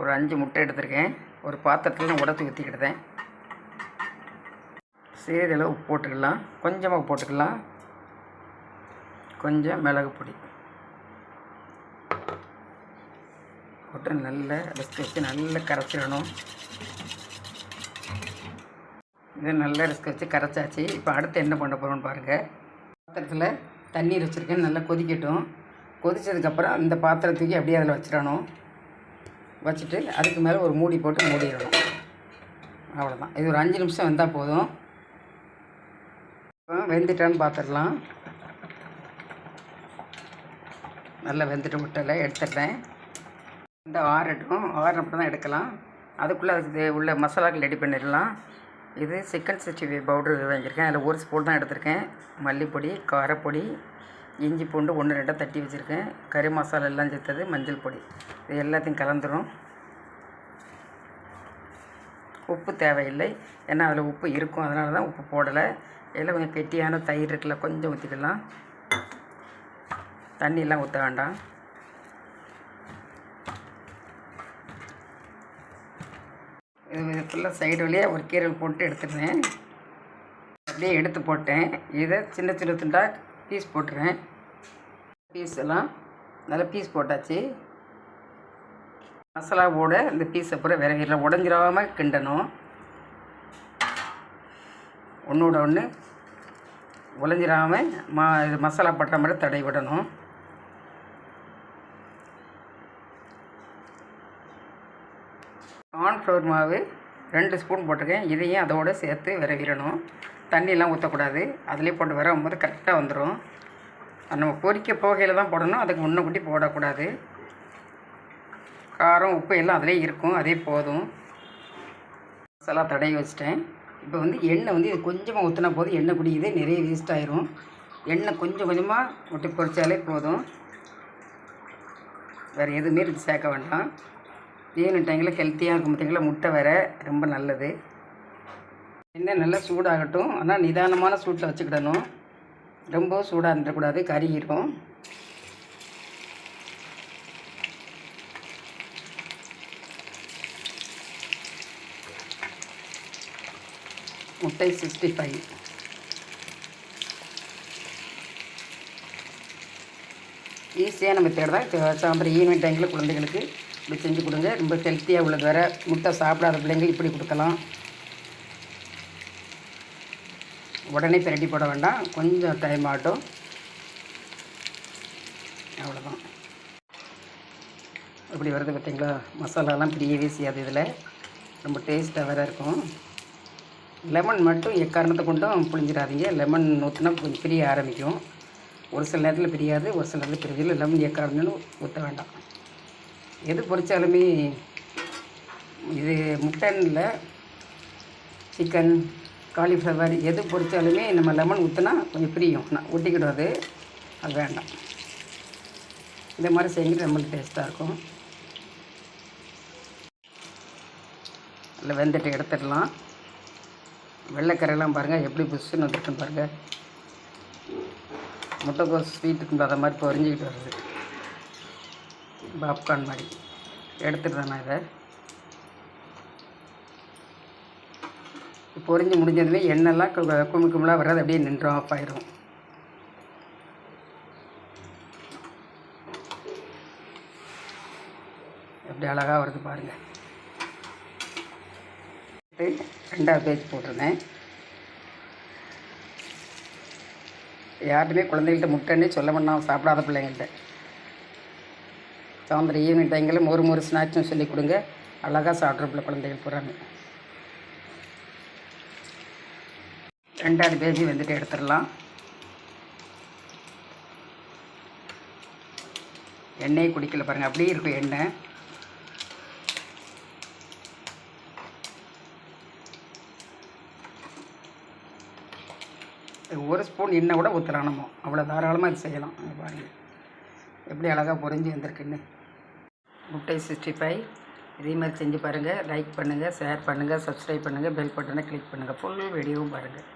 ஒரு அஞ்சு முட்டை எடுத்திருக்கேன். ஒரு பாத்திரத்தில் நான் உடச்சி ஊற்றிக்கிட்டேன் சிறிதளவு உப்பு போட்டுக்கலாம். கொஞ்சமாக போட்டுக்கலாம். கொஞ்சம் மிளகு பொடி. போட்டு நல்லா ரெஸ்ட் வச்சு நல்லா கரைச்சிடணும். இது நல்லா ரிஸ்க் வச்சு கரைச்சாச்சு. இப்போ அடுத்து என்ன பண்ண போகிறோம்னு பாருங்கள் பாத்திரத்தில் தண்ணீர் வச்சுருக்கேன். நல்லா கொதிக்கட்டும். கொதித்ததுக்கப்புறம் அந்த பாத்திரத்துக்கு அப்படியே அதில் வச்சிடணும். வச்சுட்டு அதுக்கு மேலே ஒரு மூடி போட்டு மூடிடணும். அவ்வளோதான் இது ஒரு அஞ்சு நிமிஷம் வந்தால் போதும். வெந்துட்டான்னு பார்த்துடலாம் நல்லா வெந்துட்டு முட்டையில் எடுத்துட்டேன். இந்த ஆறட்டும். ஆறுனப்போ தான் எடுக்கலாம். அதுக்குள்ளே அதுக்கு உள்ள மசாலாக்கள் ரெடி பண்ணிடலாம். இது சிக்கன் சிக்ஸ்டி ஃபைவ் பவுடர் வாங்கியிருக்கேன். அதில் ஒரு ஸ்பூன் தான் எடுத்திருக்கேன். மல்லிப்பொடி காரப்பொடி இஞ்சி பூண்டு ஒன்று ரெண்டாக தட்டி வச்சுருக்கேன். கறி மசாலா எல்லாம் சேர்த்தது மஞ்சள் பொடி. இது எல்லாத்தையும் கலந்துரும். உப்பு தேவையில்லை. ஏன்னா அதில் உப்பு இருக்கும். அதனால தான் உப்பு போடலை. இதில் கொஞ்சம் கெட்டியான தயிர் இருக்குல்ல கொஞ்சம் ஊற்றிக்கலாம் தண்ணியெல்லாம் ஊற்ற வேண்டாம். இது ஃபுல்லாக சைடு வழியாக ஒரு கீரல் போட்டு எடுத்துருந்தேன். அப்படியே எடுத்து போட்டேன். இதை சின்ன சின்ன துண்டாக பீஸ் போட்டுறேன். பீஸ் எல்லாம் நல்லா பீஸ் போட்டாச்சு. மசாலாவோட இந்த பீஸை பூரா விரைவில் உடஞ்சிராமல் கிண்டணும். ஒன்றோட ஒன்று உடஞ்சிராமல் மா இது மசாலா பட்டுற மாதிரி தடை விடணும். கார்ன்ஃப்ளவர் மாவு ரெண்டு ஸ்பூன் போட்டிருக்கேன். இதையும் அதோடு சேர்த்து விரவிடணும். தண்ணியெல்லாம் ஊற்றக்கூடாது அதிலே போட்டு விரவும்போது கரெக்டாக வந்துடும் நம்ம பொரிக்க போகையில் தான் போடணும். அதுக்கு முன்னக்கூட்டி போடக்கூடாது. காரம் உப்பு எல்லாம் அதிலே இருக்கும். அதே போதும். மசாலா தடவி வச்சிட்டேன். இப்போ வந்து எண்ணெய் வந்து இது கொஞ்சமாக ஊற்றினா போதும். எண்ணெய் குடிக்குது. நிறைய வேஸ்ட் ஆயிரும். எண்ணெய் கொஞ்சம் கொஞ்சமாக விட்டு பொறிச்சாலே போதும். வேறு எதுவுமே இது சேர்க்க வேண்டாம். ஈவினிங் டைமில் ஹெல்த்தியாக இருக்கும் பார்த்திங்களா முட்டை வேறு ரொம்ப நல்லது. எண்ணெய் நல்லா சூடாகட்டும். ஆனால் நிதானமான சூட்டில் வச்சுக்கிடணும். ரொம்ப சூடாக இருந்துடக்கூடாது. கருகிரும் முட்டை சிக்ஸ்டி ஃபைவ் ஈஸியான மெத்தேட் தான் இப்போ சாயந்தரம் ஈவினிங் டைமில் குழந்தைகளுக்கு இப்படி செஞ்சு கொடுங்க. ரொம்ப ஹெல்த்தியாக உள்ளது வேறு. முட்டை சாப்பிடாத பிள்ளைங்க இப்படி கொடுக்கலாம். உடனே பிரட்டி போட வேண்டாம். கொஞ்சம் டைம் ஆகட்டும். அவ்வளோதான் இப்படி வருது பார்த்தீங்களா? மசாலாலாம் பிரியவே செய்யாது இதில். ரொம்ப டேஸ்ட்டாக வேறு இருக்கும். லெமன் மட்டும் எக்காரணத்தை கொண்டும் புளிஞ்சிடாதீங்க லெமன் ஊற்றினா கொஞ்சம் பிரிய ஆரம்பிக்கும். ஒரு சில நேரத்தில் பிரியாது. ஒரு சில நேரத்தில் பிரியாது லெமன் எக்காரணம்னு ஊற்ற வேண்டாம். எது பொறிச்சாலுமே இது முட்டன் சிக்கன் காலிஃப்ளவர் எது பொறிச்சாலுமே நம்ம லெமன் ஊற்றினா கொஞ்சம் பிரியும். நான் ஊற்றிக்கிடாது அது வேண்டாம். இந்த மாதிரி செய்யுங்க ரொம்ப டேஸ்ட்டாக இருக்கும். இல்லை வெந்துட்டு எடுத்துடலாம். வெள்ளைக்கரையெல்லாம் பாருங்கள் எப்படி புஷ்ஷுன்னு வந்துருக்குன்னு பாருங்கள் முட்டைக்கோஸ் ஸ்வீட்டுக்கு அதை மாதிரி பொறிஞ்சிக்கிட்டு வருது. பாப்கார்ன் மாதிரி. எடுத்துடுறேன் நான் இதை பொறிஞ்சு முடிஞ்சதுமே எண்ணெய்லாம் கும்மி கும்பலாக வராது அப்படியே நின்றோம் ஆஃப் ஆயிரும். எப்படி அழகாக வருது பாருங்கள் ரெண்டாவது பேஜ் போட்டிருந்தேன். யார்ட்டுமே குழந்தைகள்கிட்ட முட்டைன்னு சொல்ல வேண்டாம் சாப்பிடாத பிள்ளைங்கள்ட்ட. சாயந்தரம் ஈவினிங் டைங்களில் ஒரு ஒரு ஸ்நாக்ஸும் சொல்லி கொடுங்க. அழகாக சாப்பிட்றப்பில்ல குழந்தைகள் போகிறாங்க ரெண்டாவது பேஜி வந்துட்டு எடுத்துடலாம். எண்ணெயை குடிக்கல பாருங்கள் அப்படியே இருக்கும் எண்ணெய். ஒரு ஸ்பூன் எண்ணெய் கூட ஊற்றலாம் நம்ம. அவ்வளோ தாராளமாக இது செய்யலாம். பாருங்கள் எப்படி அழகாக பொறிஞ்சு வந்திருக்குன்னு. முட்டை சிக்ஸ்டி ஃபைவ். இதே மாதிரி செஞ்சு பாருங்கள் லைக் பண்ணுங்கள் ஷேர் பண்ணுங்கள் சப்ஸ்கிரைப் பண்ணுங்கள் பெல் பட்டனை கிளிக் பண்ணுங்கள் ஃபுல் வீடியோவும் பாருங்கள்